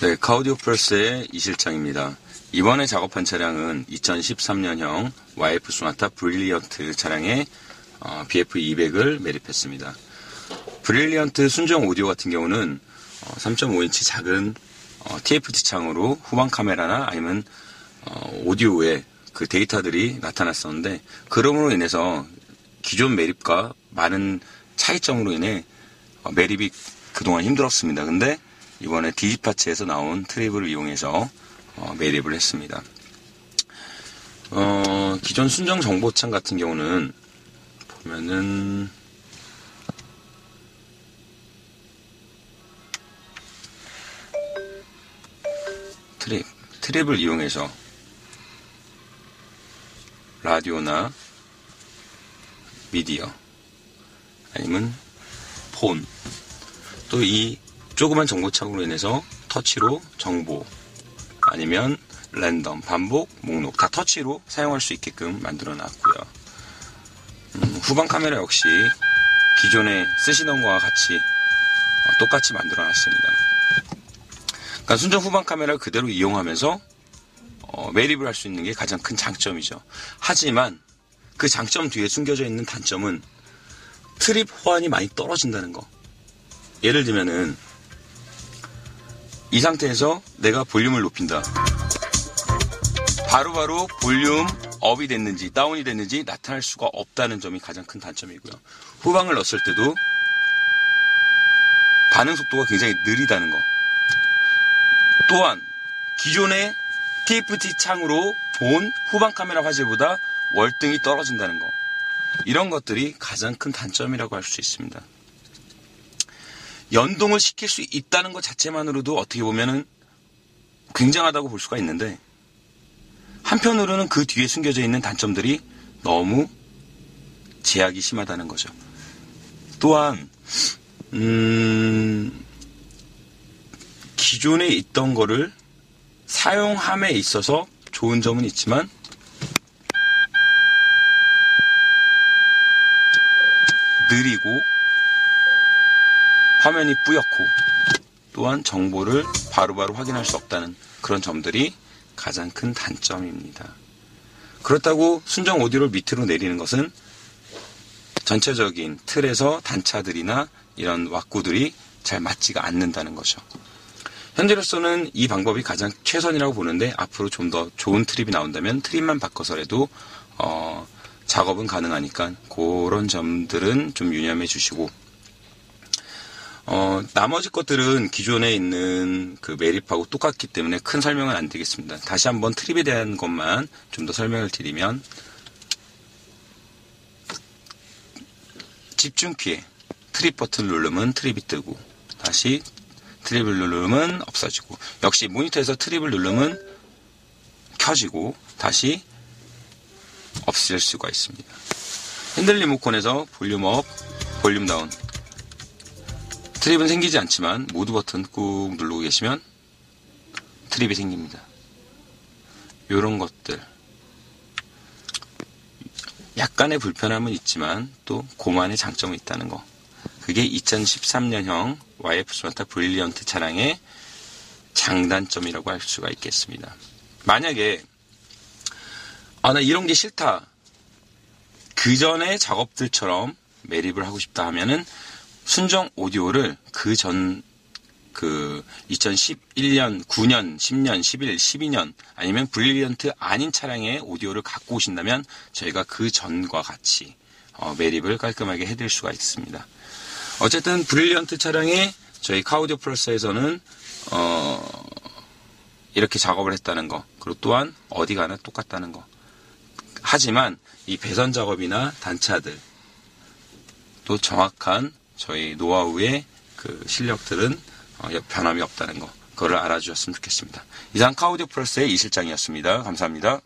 네, 카우디오 플러스의 이실장입니다. 이번에 작업한 차량은 2013년형 YF 소나타 브릴리언트 차량에 어, BF200을 매립했습니다. 브릴리언트 순정 오디오 같은 경우는 어, 3.5인치 작은 어, TFT 창으로 후방 카메라나 아니면 어, 오디오에 그 데이터들이 나타났었는데 그럼으로 인해서 기존 매립과 많은 차이점으로 인해 어, 매립이 그동안 힘들었습니다. 근데 이번에 디지파츠에서 나온 트립을 이용해서 어, 매립을 했습니다. 어, 기존 순정 정보창 같은 경우는 보면은 트립, 트립을 이용해서 라디오나 미디어 아니면 폰 또 이 조그만 정보창으로 인해서 터치로 정보 아니면 랜덤 반복 목록 다 터치로 사용할 수 있게끔 만들어 놨고요 음, 후방 카메라 역시 기존에 쓰시던 거와 같이 어, 똑같이 만들어 놨습니다 그러니까 순정 후방 카메라를 그대로 이용하면서 어, 매립을 할 수 있는 게 가장 큰 장점이죠. 하지만 그 장점 뒤에 숨겨져 있는 단점은 트립 호환이 많이 떨어진다는 거. 예를 들면은 이 상태에서 내가 볼륨을 높인다. 바로바로 바로 볼륨 업이 됐는지 다운이 됐는지 나타날 수가 없다는 점이 가장 큰 단점이고요. 후방을 넣었을 때도 반응 속도가 굉장히 느리다는 거. 또한 기존의 TFT 창으로 본 후방 카메라 화질보다 월등히 떨어진다는 거. 이런 것들이 가장 큰 단점이라고 할 수 있습니다. 연동을 시킬 수 있다는 것 자체만으로도 어떻게 보면은 굉장하다고 볼 수가 있는데 한편으로는 그 뒤에 숨겨져 있는 단점들이 너무 제약이 심하다는 거죠. 또한 음, 기존에 있던 거를 사용함에 있어서 좋은 점은 있지만 느리고 화면이 뿌옇고 또한 정보를 바로바로 확인할 수 없다는 그런 점들이 가장 큰 단점입니다. 그렇다고 순정 오디오를 밑으로 내리는 것은 전체적인 틀에서 단차들이나 이런 왁구들이 잘 맞지가 않는다는 거죠. 현재로서는 이 방법이 가장 최선이라고 보는데 앞으로 좀 더 좋은 트립이 나온다면 트립만 바꿔서라도 어, 작업은 가능하니까 그런 점들은 좀 유념해 주시고 어, 나머지 것들은 기존에 있는 그 매립하고 똑같기 때문에 큰 설명은 안 드리겠습니다. 다시 한번 트립에 대한 것만 좀 더 설명을 드리면 집중 키에 트립 버튼을 누르면 트립이 뜨고 다시 트립을 누르면 없어지고 역시 모니터에서 트립을 누르면 켜지고 다시 없앨 수가 있습니다. 핸들 리모컨에서 볼륨 업, 볼륨 다운 트립은 생기지 않지만 모두 버튼 꾹 누르고 계시면 트립이 생깁니다. 이런 것들 약간의 불편함은 있지만 또 고만의 장점이 있다는 거 그게 2013년형 YF 소나타 브릴리언트 차량의 장단점이라고 할 수가 있겠습니다. 만약에 아 나 이런 게 싫다. 그 전에 작업들처럼 매립을 하고 싶다 하면은 순정 오디오를 그 전 그 2011년, 9년, 10년, 11, 12년 아니면 브릴리언트 아닌 차량의 오디오를 갖고 오신다면 저희가 그 전과 같이 어, 매립을 깔끔하게 해드릴 수가 있습니다. 어쨌든 브릴리언트 차량이 저희 카우디오 플러스에서는 어 이렇게 작업을 했다는 거 그리고 또한 어디 가나 똑같다는 거 하지만 이 배선 작업이나 단차들 또 정확한 저희 노하우의 그 실력들은 어, 변함이 없다는 거 그거를 알아주셨으면 좋겠습니다. 이상 카우디오 플러스의 이 실장이었습니다. 감사합니다.